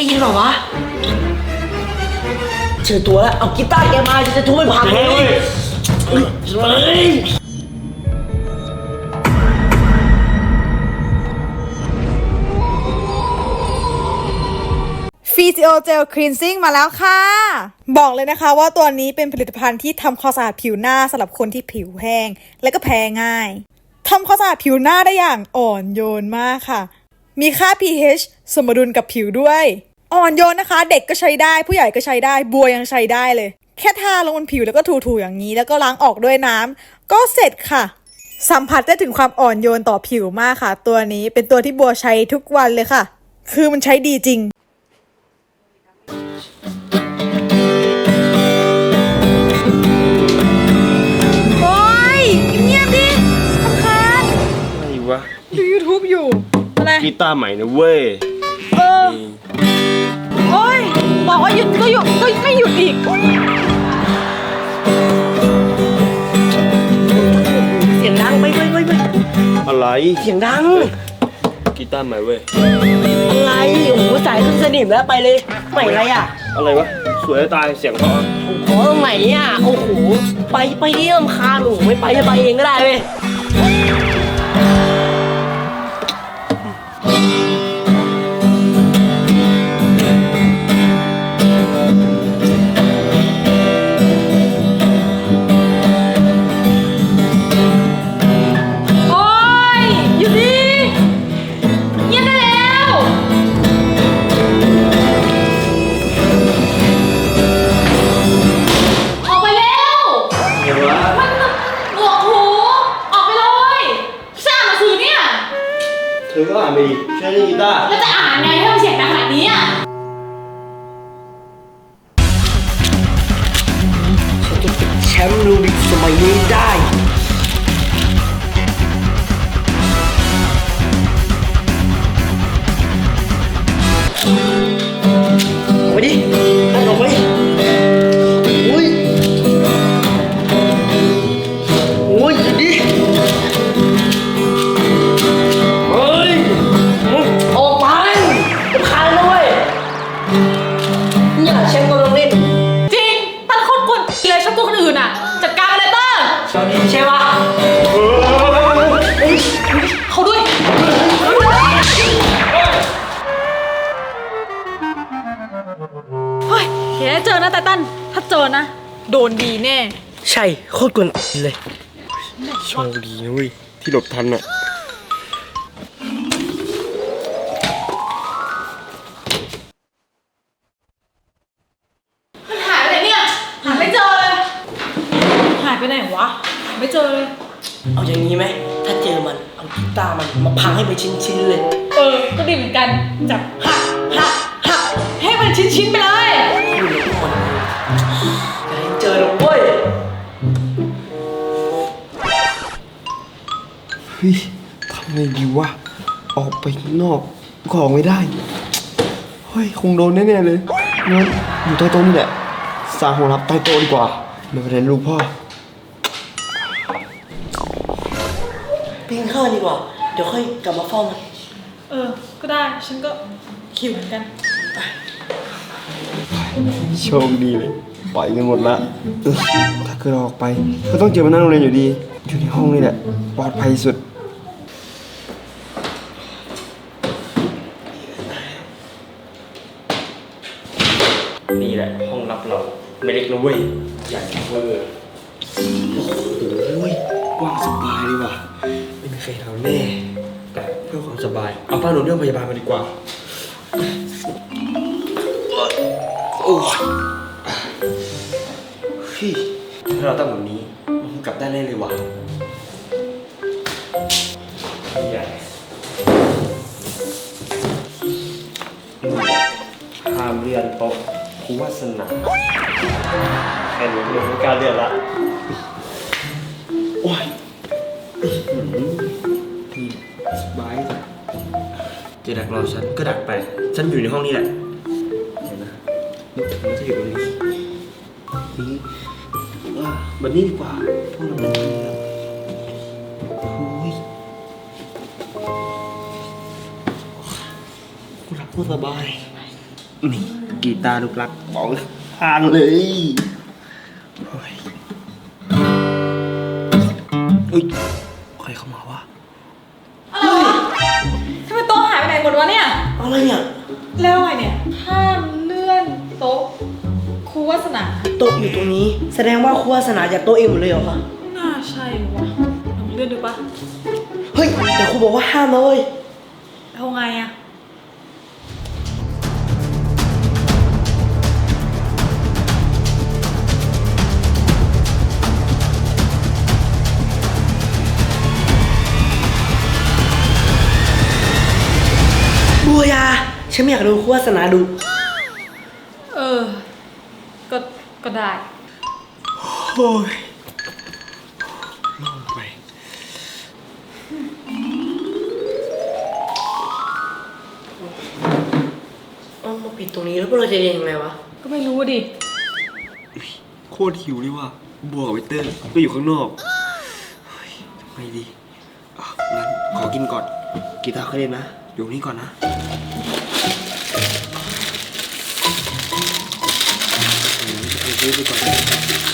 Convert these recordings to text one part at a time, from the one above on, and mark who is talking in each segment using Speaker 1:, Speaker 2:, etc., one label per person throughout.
Speaker 1: ได้ยินเปล่าวะ
Speaker 2: เจอตัวแล้ว เอากีตาร์แกมาจะทุบไม่พังเลย
Speaker 3: ฟีซิโอเจลคลีนซิ่งมาแล้วค่ะ บอกเลยนะคะว่าตัวนี้เป็นผลิตภัณฑ์ที่ทำความสะอาดผิวหน้าสำหรับคนที่ผิวแห้ง และก็แพ้ง่ายทำความสะอาดผิวหน้าได้อย่างอ่อนโยนมากค่ะ มีค่า pH สมดุลกับผิวด้วย อ่อนโยนนะคะ เด็กก็ใช้ได้ ผู้ใหญ่ก็ใช้ได้ บัวยังใช้ได้เลย แค่ทาลงบนผิวแล้วก็ถูๆอย่างนี้ แล้วก็ล้างออกด้วยน้ำก็เสร็จค่ะ สัมผัสได้ถึงความอ่อนโยนต่อผิวมากค่ะ ตัวนี้เป็นตัวที่บัวใช้ทุกวันเลยค่ะ คือมันใช้ดีจริงโอ๊ยเงียบดิทำคาญ
Speaker 4: อะไรวะ
Speaker 3: ดู YouTube อยู่ อะไร
Speaker 4: กีตาร์ใหม่นะเว้ย
Speaker 3: เออโอ๊ย บอกว่าหยุดก็หยุดก็ไม่หยุดอีก
Speaker 2: เสียงดังไปไปไปไป
Speaker 4: อะไร
Speaker 2: เสียงดัง
Speaker 4: กีตาร์ใหม่เว้ย
Speaker 2: อะไรโอ้โหสายขึ้นสนิมแล้วไปเลยใหม่อะไรอะ
Speaker 4: อะไรวะ สวยจะตายเสียงเพราะ
Speaker 2: โอ้โหตรงไหนอะโอ้โหไปไปที่ลำคาญโอ้โหไม่ไปจะไปเองก็ได้เว้ย
Speaker 3: เธ
Speaker 4: อก็อ่านไปดิช่วยเล่นกีตาร์
Speaker 5: แล้วจะอ่านไงให้มันเสียงดังขนาดนี้อะ
Speaker 2: อนะ
Speaker 5: โด
Speaker 2: น
Speaker 5: ดี
Speaker 3: แน่
Speaker 2: ใช่ โคตรกวนเลย
Speaker 4: โชคดีนะเว้ยที่หลบทันอะ
Speaker 5: มันหายไปไหนเนี่ยหาไม่เจอเลย
Speaker 3: หายไปไหนวะไม่เจอเลย
Speaker 2: เอาอย่างนี้ไหม ถ้าเจอมัน เอากีตาร์มันมาพังให้ไปชิ้นๆเลย
Speaker 3: เออ ก็ดีเหมือนกัน จับหักหักหักให้มันชิ้นๆไปเลย
Speaker 4: ฮ้ยทำไงดีวะ ออกไปข้างนอกก็ออกไม่ได้ เฮ้ย คงโดนแน่ๆเลยงั้นอยู่ใต้โต๊ะนี่แหละสร้างห้องรับใต้โต๊ะดีกว่าไม่เป็นไรลูกพ่อ
Speaker 2: ปิ้งข้าวดีกว่า เดี๋ยวค่อยกลับมาเฝ้ามัน
Speaker 3: เออ ก็ได้ ฉันก็คิวเหมือนกัน
Speaker 4: โชคดีเลย ปล่อยกันหมดละเออถ้าเกิดออกไป ก็ต้องเจอมันหน้าโรงเรียนอยู่ดี อยู่ในห้องนี่แหละ ปลอดภัยสุด ไม่เล็กนะเว้ยใหญ่เวอร์โอ้ยกว้างสบายดีว่ะไม่มีใครเอาแน่แต่เพื่อความสบาย เอาป้าหนูเรื่องพยาบาลมาดีกว่า โอ้ยถ้าเราตั้งแบบนี้มันคงกลับได้แน่เลยว่ะใหญ่ห้ามเรียนโต๊ะครูวาสนา ค่นี้เรียนไม่กล้าเรียนละโอ้ยอื้อหือนี่สบายจะดักรอฉันก็ดักไป ฉันอยู่ในห้องนี้แหละเดี๋ยวนะนึกถึงว่าจะอยู่ตรงนี้นี่อะแบบนี้ดีกว่าพวกเราเป็นเพื่อนโอ้ยตรสบาย นี่กีตาร์ลูกรักของทางเลย โต๊ะอยู่
Speaker 5: ตร
Speaker 2: งนี้ แสดงว่าครูวาสนาจากโต๊ะเองหมดเลยเหรอคะ
Speaker 5: น่าใช่วะลองเลื่อนดูปะ
Speaker 2: เฮ้ยแต่ครูบอกว่าห้ามนะเว้ย
Speaker 5: เอาไงอะ
Speaker 2: บัวยาฉันไม่อยากดูครูวาสนาดู
Speaker 5: เออ ก็ได้
Speaker 4: โอ้ยลงไป
Speaker 2: เอามาปิดตรงนี้แล้วพวกเราจะเรียนยังไงวะ
Speaker 5: ก็ไม่รู้ดิ
Speaker 4: โคตรหิวเลยว่ะบัวกับไวเตอร์ก็อยู่ข้างนอกเฮ้ยทำไงดีอะงั้นขอกินก่อน กีตาร์เขาเล่นนะ อยู่นี่ก่อนนะ มเอาซื้อไปก่า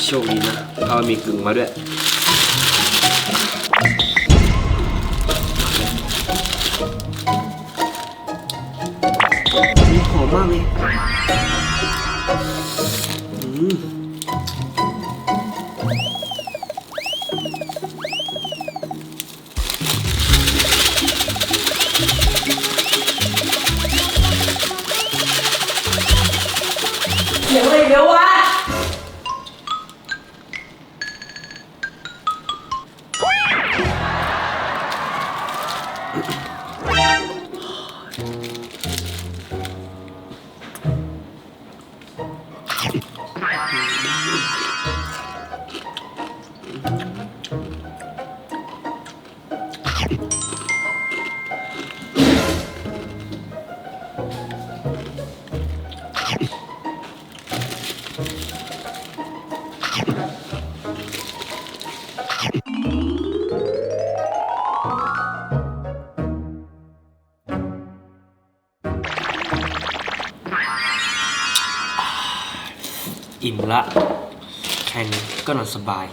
Speaker 4: โชคดีนะเอามีกึ่งมาด้วยนี่หอมมากเลยอืม
Speaker 2: ละ
Speaker 4: แค่นี้ก็นอนสบาย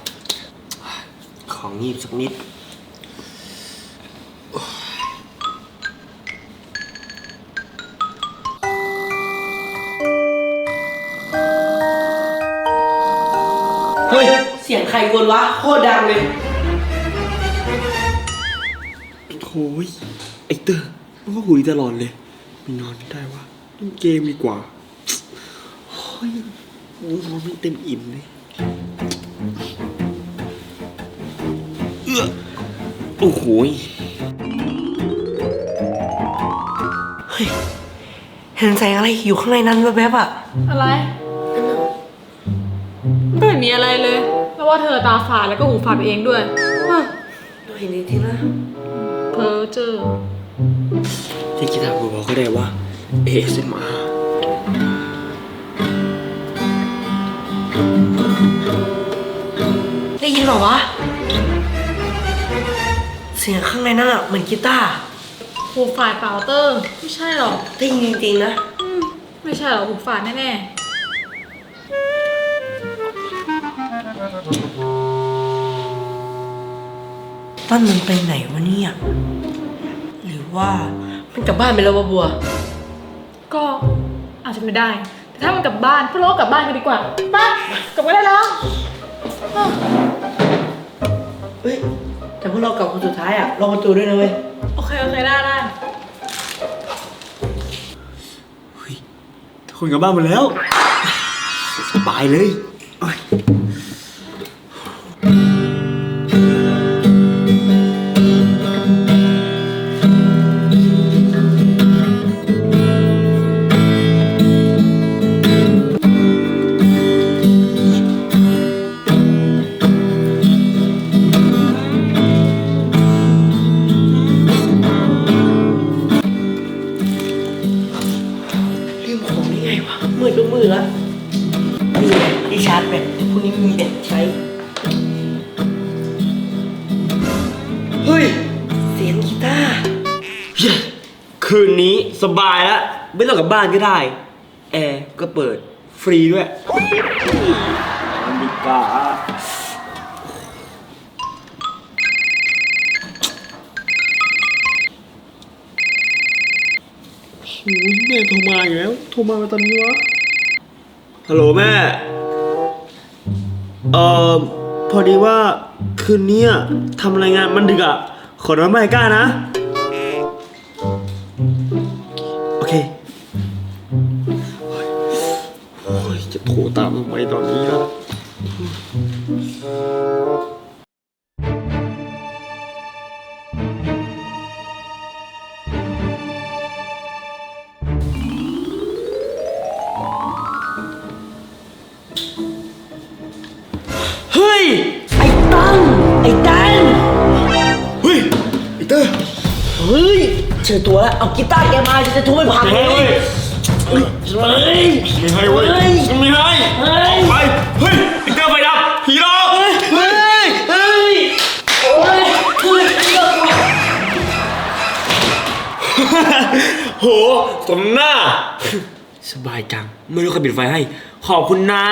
Speaker 4: ของงีบสักนิด
Speaker 2: เฮ้ย เสียงใครกวนวะ โคตรดังเลย
Speaker 4: โอ้ยไอเตอร์มันก็หุยตลอดเลยไม่นอนไม่ได้วะเล่นเกมดีกว่า โอ้ยน อนไม่เต็มอิ่มเลยเอื้อโอ้โหย
Speaker 2: เฮ้ยเห็นแสงอะไรอยู่ข้างในนั้นแวบๆอะ
Speaker 5: อะไร ไม่เห็นมีอะไรเลย แล้วว่าเธอตาฝาดแล้วก็หูฝาดไปเองด้วยเฮ้ย
Speaker 2: เราเห็นจริงๆนะ
Speaker 5: เพ้อเจอ
Speaker 4: ที่กีตาร์บอกก็ได้ว่า ASMR
Speaker 2: ได้ยินเหรอวะ เสียงข้างในนั้นอะเหมือนกีตาร์
Speaker 5: หูฝาดเปล่าเตอร์ไม่ใช่หรอก
Speaker 2: ได้ยินจริงๆนะ
Speaker 5: อืมไม่ใช่หรอกหูฝาดแน่
Speaker 2: ตั้นมันไปไหนวะเนี่ย หรือว่ามันกลับบ้านไปแล้ววะบัว
Speaker 5: ๆก็อาจจะไม่ได้แต่ ถ้ามันกลับบ้านพวกเราก็กลับบ้านกันดีกว่าไปกลับกันได้แล้วอ้าว
Speaker 2: เฮ้ย แต่พวกเรากลับคนสุดท้ายอะรอประตูด้วยนะเว้ย
Speaker 5: โอเค โอเค ได้ได้
Speaker 4: เฮ้ยทุกคนกลับบ้านหมดแล้ว สบายเลย คืนนี้สบายแล้วไม่ต้องกลับบ้านก็ได้ แอร์ก็เปิดฟรีด้วยอเมริกาโอ้ยแม่โทรมาอีกแล้วโทรมาตอนนี้วะ ฮัลโหลแม่ เอ่อ พอดีว่าคืนนี้อะทำรายงานมันดึกอะ ขอนอนไม่กล้านะ โทรตามทำไมตอนนี้ล่ะ
Speaker 2: เฮ้ย ไอ้ตั้งไอ้ตั้ง
Speaker 4: เฮ้ยไอีเตอร์
Speaker 2: เฮ้ยเจอตัวแล้ว เอากีตาร์แกมาจะทุบมันพัง
Speaker 4: ไม่
Speaker 2: เล
Speaker 4: ให้
Speaker 2: ย
Speaker 4: เฮ้
Speaker 2: ย
Speaker 4: ไม่ให้เว้ยไม่ให้ไปเฮ้ยไอ้เตอร์ไฟดับผีหลอก
Speaker 2: เฮ้ยเฮ้ยโอ๊ยเฮ้ยเฮ้ย
Speaker 4: โหสมหน้า สบายจัง ไม่รู้ใครปิดไฟให้ ขอบคุณนะ